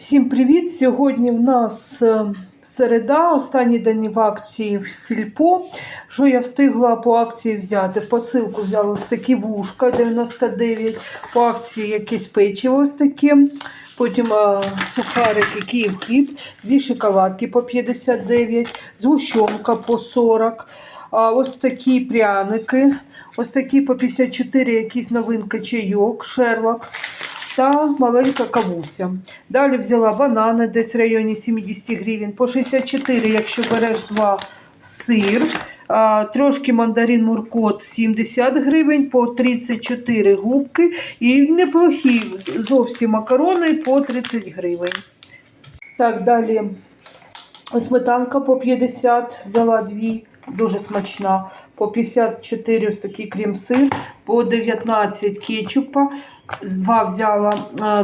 Всім привіт! Сьогодні в нас е, середа, останній день в акції в Сільпо. Що я встигла по акції взяти? Посилку взяла ось такі вушка 99, по акції якесь печиво ось таке. Потім е, сухарики, Київ хліб, дві шоколадки по 59, згущенка по 40. А ось такі пряники, ось такі по 54, якийсь новинка чайок, шерлок та маленька кавуся. Далі взяла банани десь в районі 70 гривень, по 64, якщо береш два сир. Трошки мандарин муркот 70 гривень, по 34 губки. І неплохі зовсім макарони по 30 гривень. Так, далі сметанка по 50, взяла дві, дуже смачна. По 54 ось такий крем-сир, по 19 кетчупа. Два взяла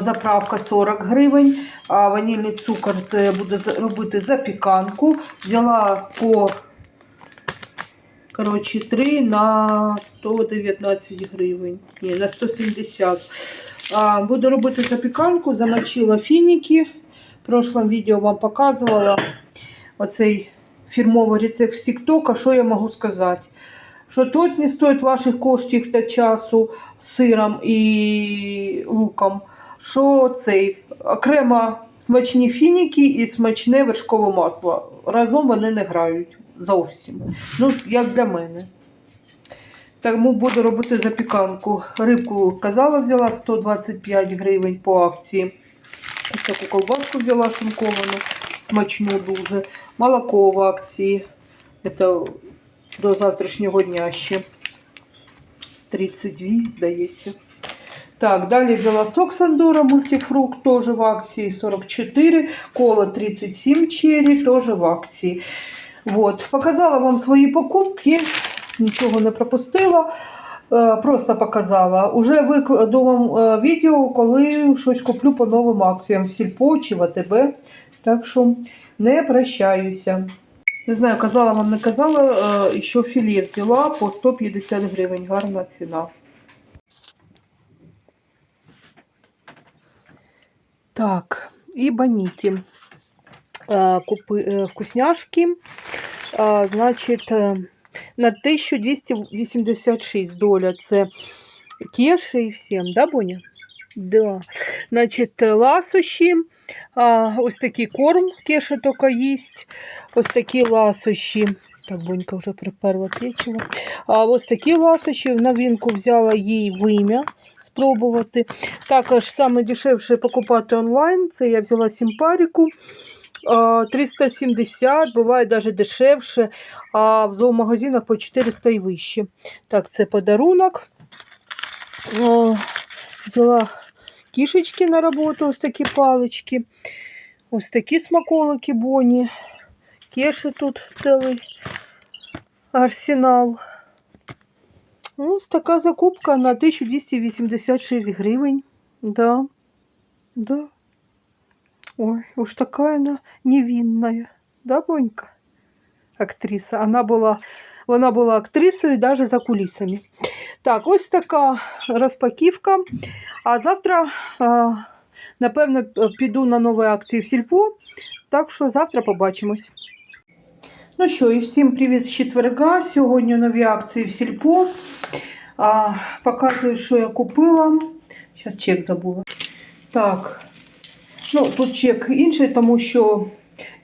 заправка 40 гривень, а ванільний цукор це я буду робити запіканку. Взяла по коротше, 3 на 119 гривень. Ні, на 170. А, буду робити запіканку, замочила фініки. В прошлом відео вам показувала оцей фірмовий рецепт з Тіктока. Що я можу сказати? Що тут не стоїть ваших коштів та часу сиром і луком. Що цей окремо смачні фініки і смачне вершкове масло. Разом вони не грають зовсім. Ну, як для мене. Тому буду робити запіканку. Рибку казала, взяла 125 гривень по акції. Ось таку колбаску взяла шинковану, смачну дуже. Молоко в акції. Це до завтрашнього дня ще. 32, здається. Так, далі взяла сок Сандора мультифрукт, теж в акції 44, кола 37 черри, теж в акції. Вот. Показала вам свої покупки, нічого не пропустила. Е, Просто показала. Уже викладу вам е, відео, коли щось куплю по новим акціям в Сільпо чи в АТБ. Так що не прощаюся. Не знаю, казала вам, не казала, е, що філе взяла по 150 гривень. Гарна ціна. Так, і баніті. Е, Купи е, вкусняшки. Значить, на 1286 доля. Це кеші і всім, да, Боня? Да. Значить, е, ласощі. Ось такий корм кеша тільки їсть. Ось такі ласощі. Так, Бонька вже приперла печиво. А ось такі ласощі. В новинку взяла їй вим'я спробувати. Також саме дешевше покупати онлайн. Це я взяла симпаріку. а, 370, буває навіть дешевше, а в зоомагазинах по 400 і вище. Так, це подарунок. Взяла кішечки на роботу, ось такі палички. Ось такі смаколики Боні. Кеші тут цілий арсенал. Ось така закупка на 1286 гривень. Да. Да. Ой, уж такая она невинная. Да, Бонька? Актриса. Она була, вона була актрисою навіть за кулісами. Так, ось така розпаківка. А завтра, напевно, піду на нові акції в Сільпо. Так що завтра побачимось. Ну що, і всім привіт з четверга. Сьогодні нові акції в Сільпо. А, показую, що я купила. Зараз чек забула. Так. Ну, тут чек інший, тому що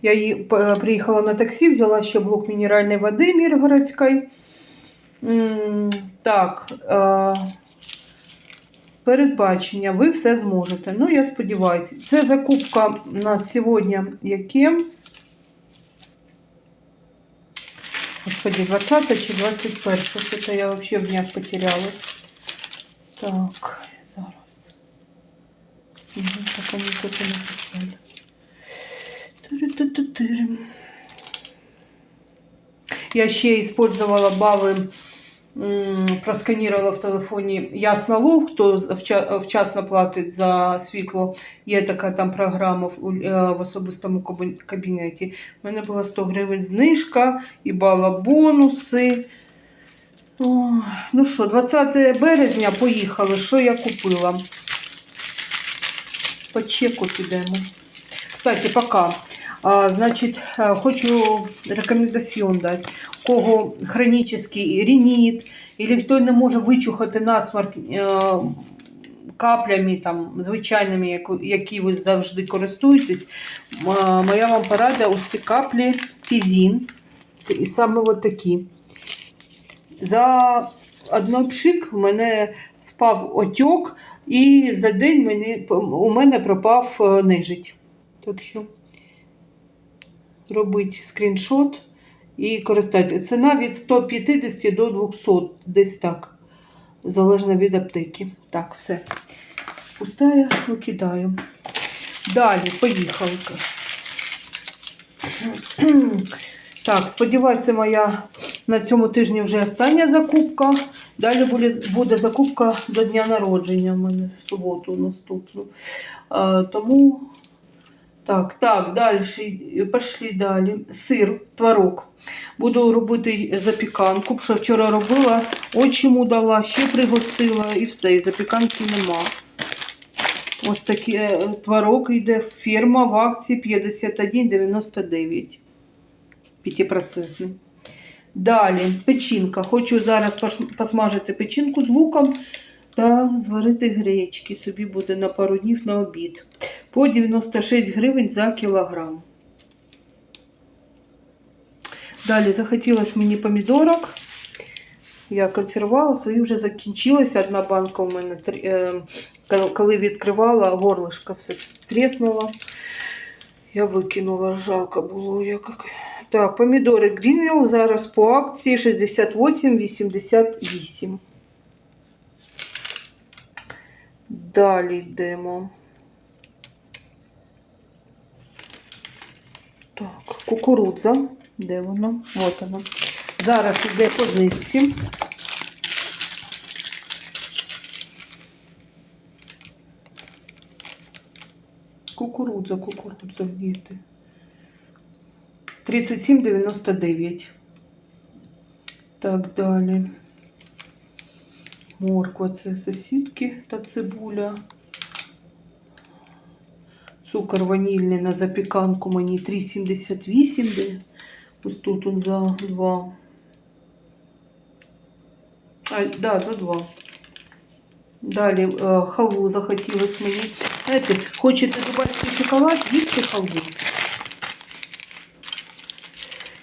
я її приїхала на таксі, взяла ще блок мінеральної води Міргородської. Так. Передбачення, ви все зможете. Ну, я сподіваюся. Це закупка на сьогодні яке? Господи, 20 чи 21? Це я взагалі в днях потерялась. Так, зараз. Угу, так вони тут і написали. Я ще использовала бали, просканировала в телефоні Яснолов, хто вча- вчасно платить за світло. Є така там програма в, е, особистому кабінеті. У мене була 100 гривень знижка і бала бонуси. О, ну що, 20 березня поїхали. Що я купила? По чеку підемо. Кстати, пока. А, значит, хочу рекомендаціон дати. Кого хронічний рінит, или хто не може вичухати насморк е, каплями там, звичайними, які ви завжди користуєтесь, моя вам порада ось ці каплі Фізін. Це і саме от такі. За одно пшик в мене спав отек, і за день мені, у мене пропав е, нежить. Так що робить скріншот і користайтеся. Ціна від 150 до 200, десь так. Залежно від аптеки. Так, все. Пустая, викидаю. Далі, поїхали. Так, сподіваюся, моя на цьому тижні вже остання закупка. Далі буде, буде закупка до дня народження в мене в суботу наступну. Тому так, так, далі пішли далі. Сир, творог. Буду робити запіканку, що вчора робила, очі дала, ще пригостила і все, і запіканки нема. Ось такий е, творог йде фірма в акції 51,99. 5%. Далі печінка. Хочу зараз посмажити печінку з луком та зварити гречки. Собі буде на пару днів на обід. По 96 гривень за кілограм. Далі захотілося мені помідорок. Я консервувала, свої вже закінчилися. Одна банка у мене, е, коли- відкривала, горлишко все тріснуло. Я викинула, жалко було. Як... Так, помідори Greenwell зараз по акції 68,88. Далі йдемо. Так, кукурудза. Де вона? От вона. Зараз йде по знижці. Кукурудза, кукурудза, где ти? 37,99. Так, далі. Морква це сосідки та цибуля. Цукор ванільний на запіканку мені 3,78, де ось тут он за 2. А, да, за 2. Далі е, халву захотілось мені. Знаєте, хочете дубайський шоколад, їсти халву.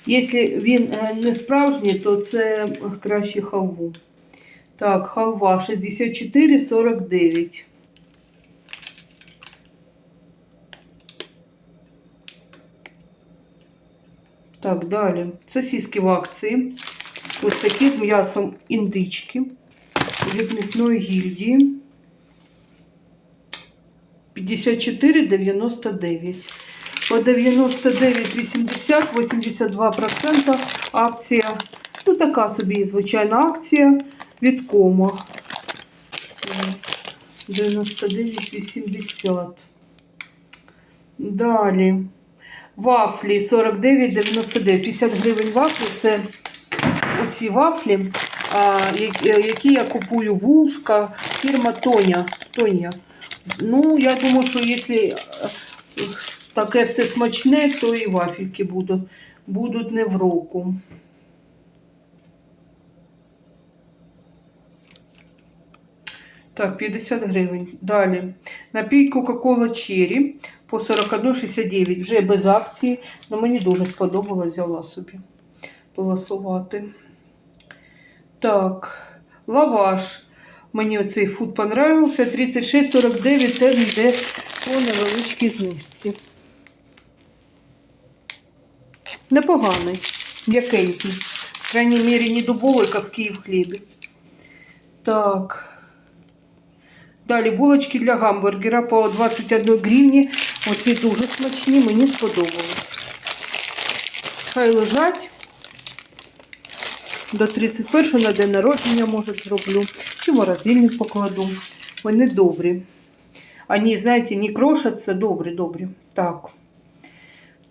Якщо він е, не справжній, то це краще халву. Так, халва 64,49. Так, далі. Сосиски в акції. Ось такі з м'ясом індички від м'ясної гільдії. 54,99. По 99,80, 82% акція. Ну, така собі звичайна акція від кома. 99,80. Далі. Вафлі 49,99. 50 гривень вафлі. Це оці вафлі, які- я купую вушка, фірма Тоня. Тоня. Ну, я думаю, що якщо е, таке все смачне, то і вафельки будуть, будуть не в року. Так, 50 гривень. Далі. Напій Coca-Cola Cherry по 41,69. Вже без акції. але мені дуже сподобалось, взяла собі полосувати. Так, лаваш. Мені оцей фуд понравився. 36,49 теж йде по невеличкій знижці. Непоганий, м'якенький. В крайній мірі, не дубовий, як в Київ хлібі. Так. Далі булочки для гамбургера по 21 гривні. Оці дуже смачні, мені сподобалось. Хай лежать. До 31 на день народження, може, зроблю. Чи морозильник покладу. Вони добрі. Вони, знаєте, не крошаться, добрі, добрі. Так.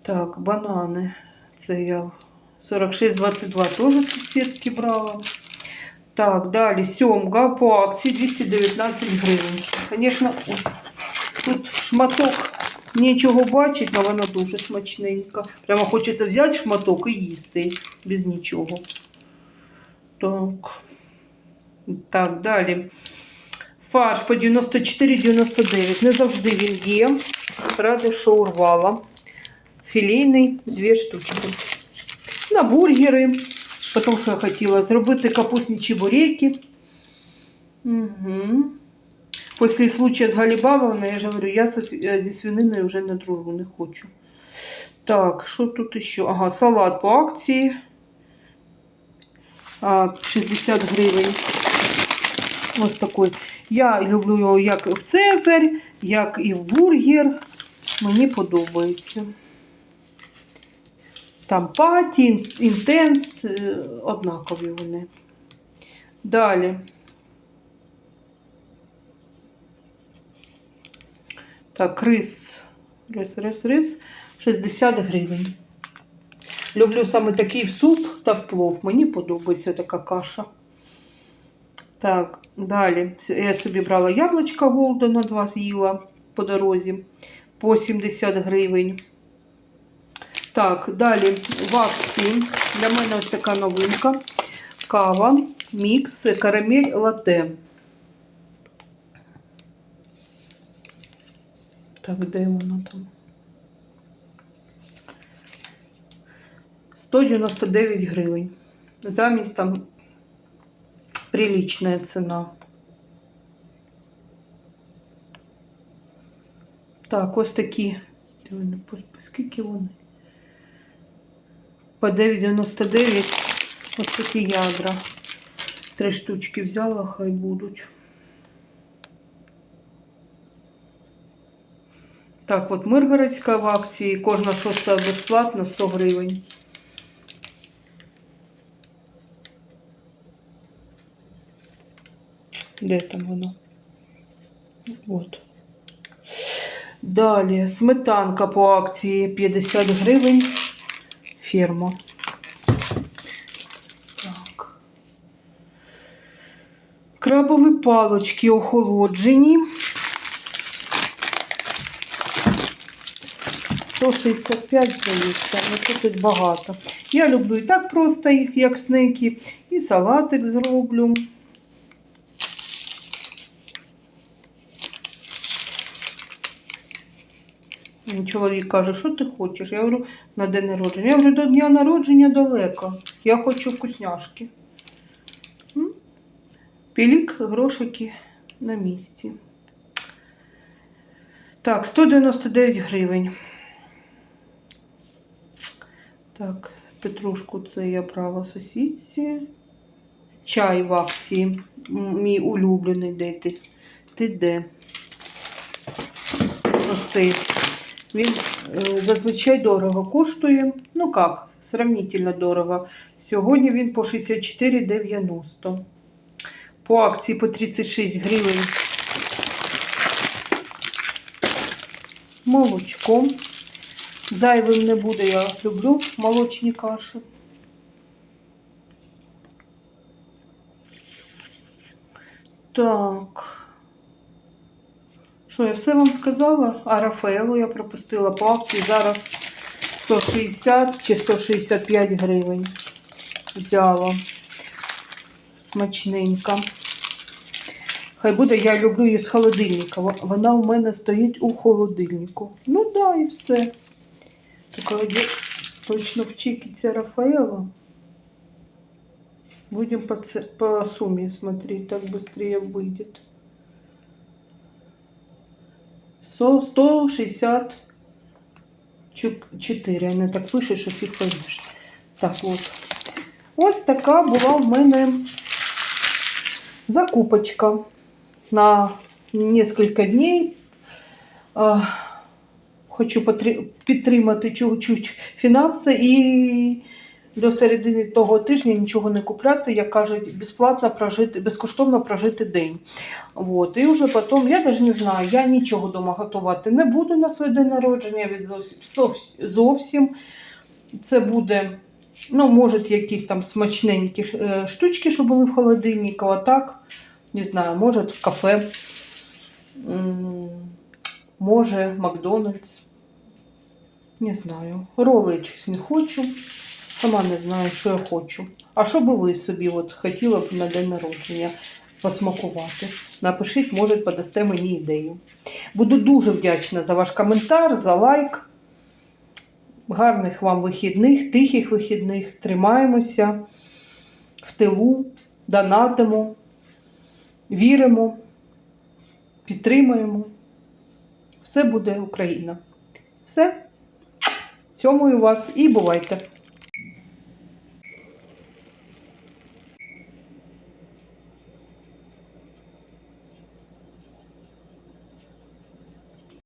Так, банани. Це я 46,22 теж сусідки брала. Так, далі сьомга по акції 219 гривень. Звісно, тут шматок Нічого бачить, але вона дуже смачненька. Прямо хочеться взяти шматок і їсти без нічого. Так. Так, далі. Фарш по 94,99. Не завжди він є. Ради, що урвала. Філейний, дві штучки. На бургери. Тому що я хотіла зробити капустні чебуреки. Угу. Після случая з Галібабовною, я ж говорю, я зі свининою вже не дружу, не хочу. Так, що тут ще? Ага, салат по акції. 60 гривень. Ось такий. Я люблю його як в Цезарь, як і в бургер. Мені подобається. Там паті, інтенс, е, однакові вони. Далі. Так, рис. Рис, рис, рис. 60 гривень. Люблю саме такий в суп та в плов. Мені подобається така каша. Так, далі. Я собі брала яблучка Голдена, два з'їла по дорозі по 70 гривень. Так, далі в акції. Для мене ось така новинка. Кава, мікс, карамель, латте. Так, де вона там? 199 гривень. Замість там приличная ціна. Так, ось такі. Скільки вони? По 9,99 ось такі ядра. Три штучки взяла, хай будуть. Так, от Миргородська в акції, кожна шоста безплатно 100 гривень. Де там воно? От. Далі сметанка по акції 50 гривень. Ферма. Так. Крабові палочки охолоджені. 165, здається, але тут багато. Я люблю і так просто їх, як сники, і салатик зроблю. Чоловік каже, що ти хочеш? Я говорю, на день народження. Я говорю, до дня народження далеко. Я хочу вкусняшки. Пілік, грошики на місці. Так, 199 гривень. Так, петрушку це я брала сусідці. Чай в акції. Мій улюблений де ти? Ти де? Ось цей. Він е, зазвичай дорого коштує. Ну як, сравнительно дорого. Сьогодні він по 64,90. По акції по 36 гривень. Молочко. Зайвим не буде, я люблю молочні каші. Так. Що, я все вам сказала? А Рафаелу я пропустила по акції. Зараз 160 чи 165 гривень. Взяла. Смачненька. Хай буде, я люблю її з холодильника. Во- Вона у мене стоїть у холодильнику. Ну да, і все. Только где точно в чекіться Рафаэла. Будем по, ц- по сумме смотреть, так быстрее выйдет. 164. Не так пише, що фіг поймеш. Так от. Ось така була в мене закупочка на несколько дней. Хочу підтримати чуть-чуть фінанси і до середини того тижня нічого не купляти, як кажуть, безплатно прожити, безкоштовно прожити день. От. І вже потім, я навіть не знаю, я нічого вдома готувати не буду на своє день народження від зовсім. Це буде, ну, може, якісь там смачненькі е, штучки, що були в холодильнику, а так, не знаю, може в кафе. Може, Макдональдс. Не знаю. Роли щось не хочу. Сама не знаю, що я хочу. А що би ви собі от хотіли б на день народження посмакувати? Напишіть, може, подасте мені ідею. Буду дуже вдячна за ваш коментар, за лайк. Гарних вам вихідних, тихих вихідних. Тримаємося в тилу, донатимо, віримо, підтримаємо. Все буде Україна. Все. Цьомую вас і бувайте!